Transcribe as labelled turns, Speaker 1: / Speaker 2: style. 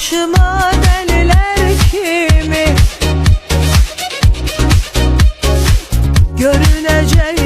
Speaker 1: başıma deliler kimi? Görünecek